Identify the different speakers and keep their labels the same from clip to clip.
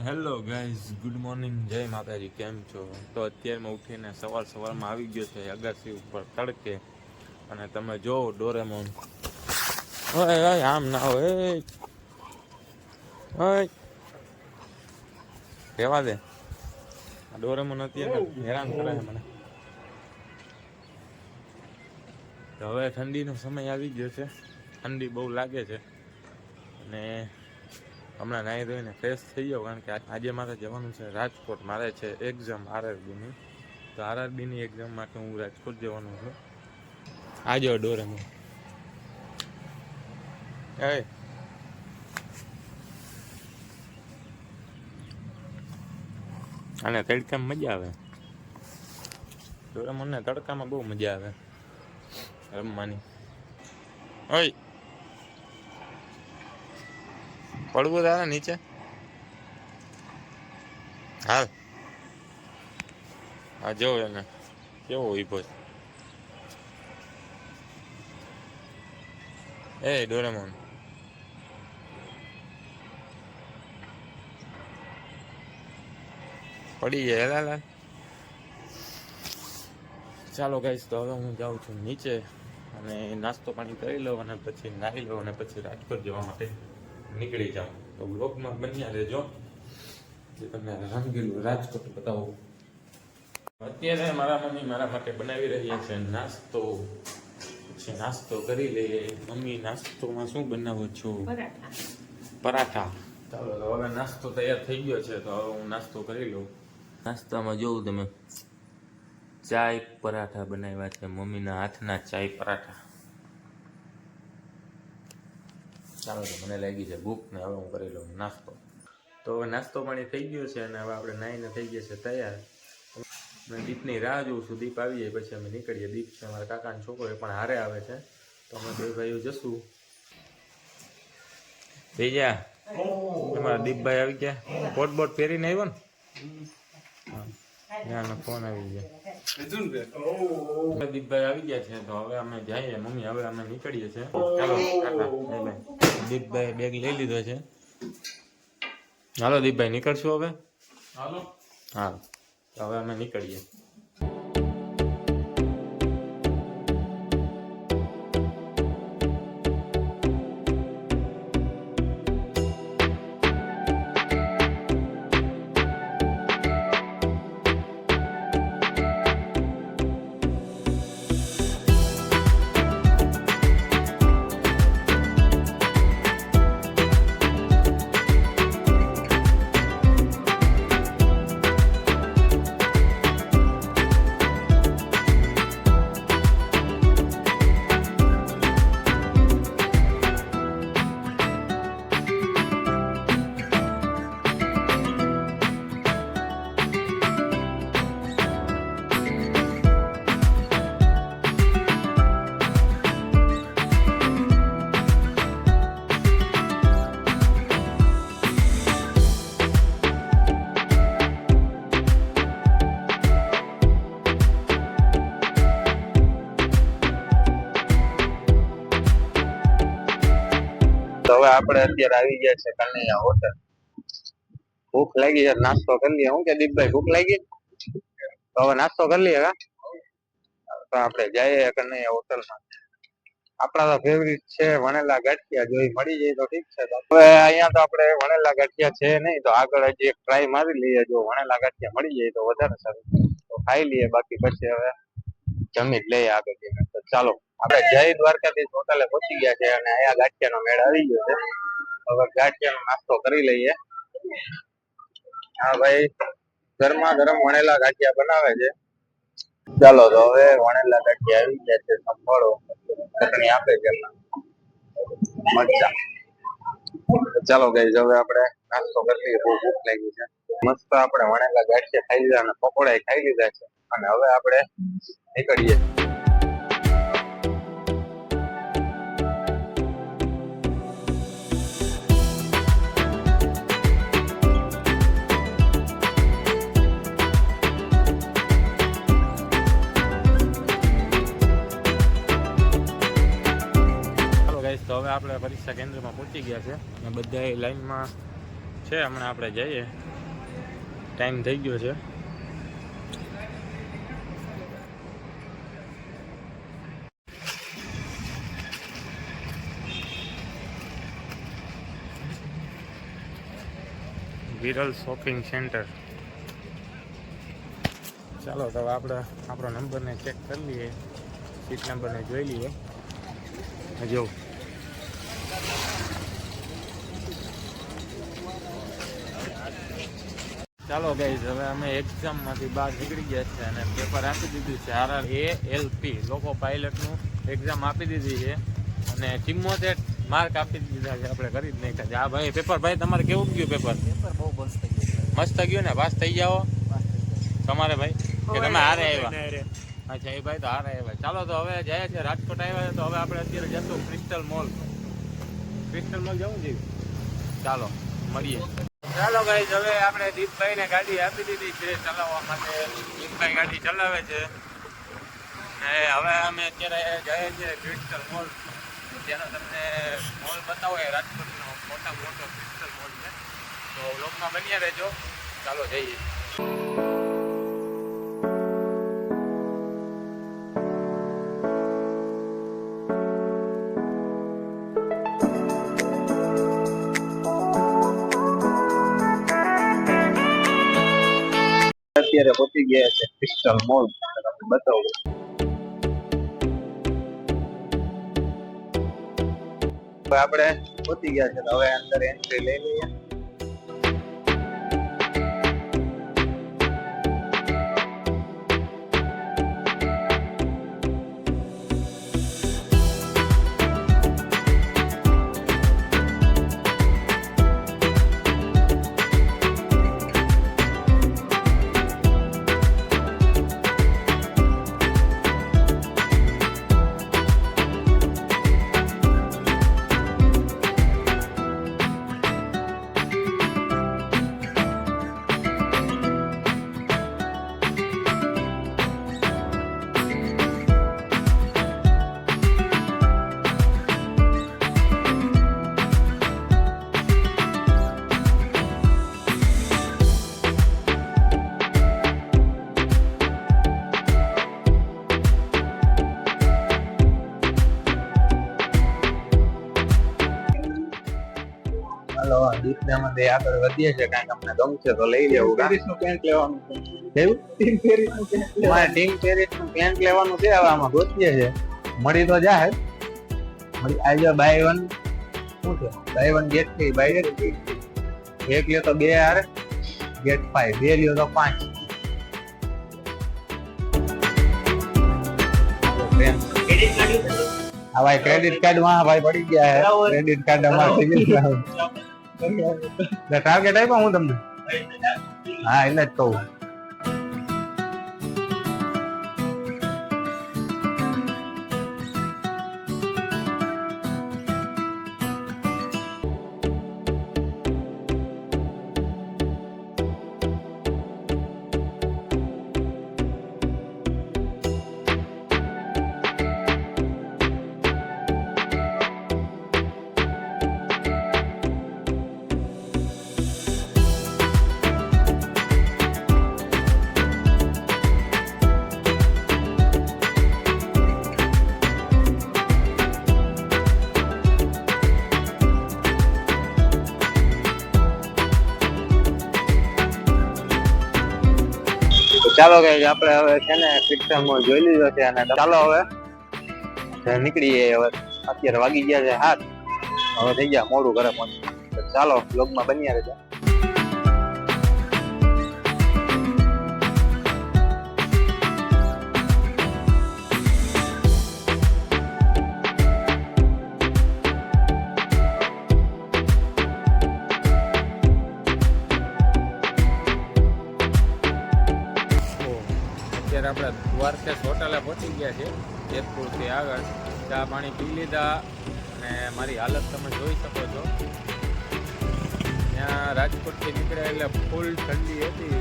Speaker 1: Hello guys good morning જય માતાજી. કેમ છો? તો અત્યારમાં ઉઠીને સવાર સવારમાં આવી ગયો છે અગાસી ઉપર તડકે. અને તમે જો ડોરેમોન. ઓય ઓય, આમ ના હોય. ઓય. રહેવા દે. આ ડોરેમોન અત્યારે હેરાન કરે છે મને. હવે ઠંડીનો સમય આવી ગયો છે. ઠંડી બહુ લાગે છે. અને હમણાં નાહી ધોઈને ફ્રેશ થઈ જાઉં કારણ કે આજે મારે જવાનું છે રાજકોટ. મારે છે એક્ઝામ આરઆરબીની તો આરઆરબીની એક્ઝામ માટે હું રાજકોટ જવાનું છું. આજે ડોરે હું એ. અને તડકામાં મજા આવે. ડોરેમોનને તડકામાં બહુ મજા આવે. રમવાની. ઓય. પડવું તારે નીચે? હાલ. હા જો એને. કેવો ઊભો એ, ડોરેમોન. પડી જાય હેલા લાલ. ચાલો ગાઈશ તો હવે હું જાઉં છું નીચે અને નાસ્તો પાણી કરી લઉં અને પછી નાહી લઉં અને પછી રાજકોટ જવા માટે. નીકળી જાઉં તો બ્લોગમાં બન્યા રહેજો. જે તમને રંગીલું રાજકોટ બતાવું. અત્યારે મારા મમ્મી મારા માટે બનાવી રહ્યા છે નાસ્તો. પછી નાસ્તો કરી લઈએ મમ્મી નાસ્તોમાં શું બનાવો છો? પરાઠા. ચાલો તો હવે નાસ્તો તૈયાર થઈ ગયો છે તો હવે હું નાસ્તો કરી લઉં. નાસ્તામાં જોઉં તમે. ચાય પરાઠા બનાવ્યા છે મમ્મીના હાથના ચાય પરાઠા. ચાલો તો મને લાગી છે ભૂખ ને હવે હું કરી લઉં નાસ્તો. તો હવે નાસ્તો પાણી થઈ ગયો છે અને હવે આપણે નાહીને થઈ ગયા છે તૈયાર. મેં દીપની રાહ જોઉં છું દીપ આવી જાય પછી અમે નીકળીએ. દીપ છે અમારા કાકાનો છોકરો એ પણ હારે આવે છે. તો અમે બે ભાઈઓ જશું. ભેજા અમારા દીપભાઈ આવી ગયા? કોટ બોટ પહેરીને આવ્યો ને? હા ફોન આવી ગયો. દીપભાઈ આવી ગયા છે તો હવે અમે જઈએ. મમ્મી હવે અમે નીકળીએ છીએ. ચાલો. દીપભાઈ બેગ લઈ લીધો છે. હાલો દીપભાઈ નીકળશું હવે?
Speaker 2: હાલો.
Speaker 1: હા તો હવે અમે નીકળીએ. તો હવે આપણે અત્યારે આવી ગયા છે કનૈયા હોટલ ભૂખ લાગી છે, નાસ્તો કરી લઈએ. હું કે દીપભાઈ, ભૂખ લાગી? તો હવે નાસ્તો કરી લઈએ કા? તો આપણે જઈએ કનૈયા હોટલમાં આપણા તો ફેવરિટ છે વણેલા ગાંઠિયા. જો ઈ મળી જાય તો ઠીક છે. તો હવે અહીંયા તો આપણે વણેલા ગાંઠિયા છે નહીં. તો આગળ હજી એક ટ્રાય મારી લઈએ. જો વણેલા ગાંઠિયા મળી જાય તો વધારે સારું. તો ખાઈ લઈએ. બાકી પછી હવે જમી જ લઈએ આગળ જઈને. તો ચાલો, આપણે જય દ્વારકાધીશ હોટલે પહોંચી ગયા છે અને અહીંયા ગાંઠિયાનો મેળ આવી ગયો છે. હવે ગાંઠિયાનો નાસ્તો કરી લઈએ. હા ભાઈ, ગરમા ગરમ વણેલા ગાંઠિયા બનાવે છે. ચાલો તો હવે વણેલા ગાંઠિયા આવી ગયા છે, સંભાળો. ચટણી આપે છે એમાં. ચાલો ગઈ હવે આપણે નાસ્તો કરી લઈએ, બહુ ભૂખ લાગી છે. મસ્ત આપણે વણેલા ગાંઠિયા ખાઈ લીધા અને પકોડા ખાઈ લીધા છે. અને હવે આપણે નીકળીએ. પરીક્ષા કેન્દ્રમાં પહોંચી ગયા છે. અને બધા લાઈનમાં છે, હમણાં આપણે જઈએ. ટાઈમ થઈ ગયો છે. વિરલ શોપિંગ સેન્ટર ચાલો, તો આપણે આપણો નંબરને ચેક કરી લઈએ. સીટ નંબરને જોઈ લઈએ. જો ચાલો ગાઈઝ હવે અમે એક્ઝામમાંથી બહાર નીકળી ગયા છે અને પેપર આપી દીધું છે. આર એ એલ પી લોકો પાયલટનું એક્ઝામ આપી દીધી છે અને ચિમ્મોતેર માર્ક આપી દીધા છે. આપણે કરી જ નહીં છે. આ ભાઈ પેપર ભાઈ તમારે કેવું ગયું પેપર
Speaker 2: પેપર બહુ મસ્ત ગયું
Speaker 1: મસ્ત ગયું ને? પાસ થઈ જાઓ. તમારે ભાઈ કે તમે હારે આવ્યા? અચ્છા એ ભાઈ તો હારે આવ્યા. ચાલો તો હવે જાય છે રાજકોટ આવ્યા છે તો હવે આપણે અત્યારે જશું ક્રિસ્ટલ મોલ ક્રિસ્ટલ મોલ જવું જોઈએ ચાલો મળીએ. ચાલો ભાઈ હવે આપણે દીપભાઈ ને ગાડી આપી દીધી છે ચલાવવા માટે. દીપભાઈ ગાડી ચલાવે છે. ને હવે અમે અત્યારે જઈએ છીએ ક્રિસ્ટલ મોલ જેનો તમને મોલ બતાવો, એ રાજકોટનો મોટા મોટો ક્રિસ્ટલ મોલ છે. તો લોકમાં બન્યા રહેજો. ચાલો જઈએ. અત્યારે પહોંચી ગયા છે ક્રિસ્ટલ મોલ બતાવું આપણે પહોંચી ગયા છે. હવે અંદર એન્ટ્રી લઈ હાલો દીપનામાં તે આગળ વધીએ છે કાંઈક અમને ગમશે તો લઈ લેવું પેરિસનું પેન્ટ લેવાનું છે. એવું? ટીમ પેરિસનું પેન્ટ મારે ટીમ પેરિસનું પેન્ટ લેવાનું છે હવે આમાં ગોતીએ છે મળી તો જાહે. મળી આજે બાય વન શું છે? Buy one get three buy get એક લ્યો તો બે હાર ગેટ ફાઈવ બે લ્યો તો પાંચ. આ ભાઈ ક્રેડિટ કાર્ડમાં ભાઈ પડી ગયા ક્રેડિટ કાર્ડ અમારે ટાર્ગેટ આપ્યો હું તમને? હા એટલે જ કહું. ચાલો કે આપણે હવે છે ને પિક્ચરમાં જોઈ લીધો છે અને ચાલો હવે નીકળીએ હવે. અત્યારે વાગી ગયા છે હાથ હવે થઈ ગયા મોડું ઘરે પહોંચી. ચાલો બ્લોગમાં બન્યા રહેજો. આગળ ચા પાણી પી લીધા અને મારી હાલત તમે જોઈ શકો છો. ત્યાં રાજકોટથી નીકળ્યા એટલે ફૂલ ઠંડી હતી.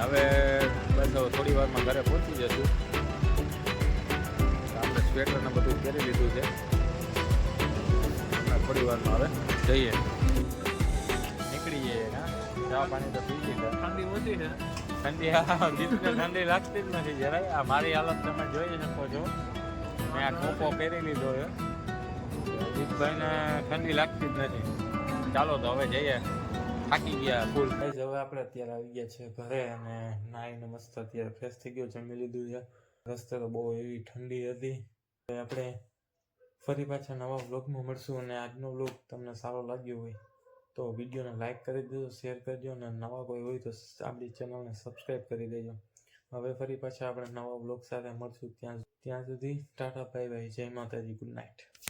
Speaker 1: હવે બસ થોડી વારમાં ઘરે પહોંચી જશું. આપણે સ્વેટરને બધું પહેરી લીધું છે. થોડી વારમાં હવે જઈએ. ચા પાણી તો પી લીધા.
Speaker 3: ઠંડી ઓછી છે.
Speaker 1: ઠંડી દીપને ઠંડી લાગતી જ નથી જરાય. મારી હાલત તમે જોઈ શકો છો. મેં આ ટોપો પહેરી લીધો છે. જીતભાઈને ઠંડી લાગતી જ નથી. ચાલો તો હવે જઈએ. થાકી ગયા ફૂલ. હવે આપણે અત્યારે આવી ગયા છે ઘરે અને નાહીને મસ્ત અત્યારે ફ્રેશ થઈ ગયો જમી લીધું છે. રસ્તે તો બહુ એવી ઠંડી હતી. આપણે ફરી પાછા નવા વ્લોગમાં મળશું અને આજનો વ્લોગ તમને સારો લાગ્યો હોય. તો વિડીયોને લાઇક કરી દેજો, શેર કરજો અને નવા કોઈ હોય તો આપણી ચેનલને સબસ્ક્રાઈબ કરી દેજો. હવે ફરી પાછા આપણે નવા વ્લોગ સાથે મળશું. ત્યાં ત્યાં સુધી ટાટા બાય બાય. જય માતાજી. Good night.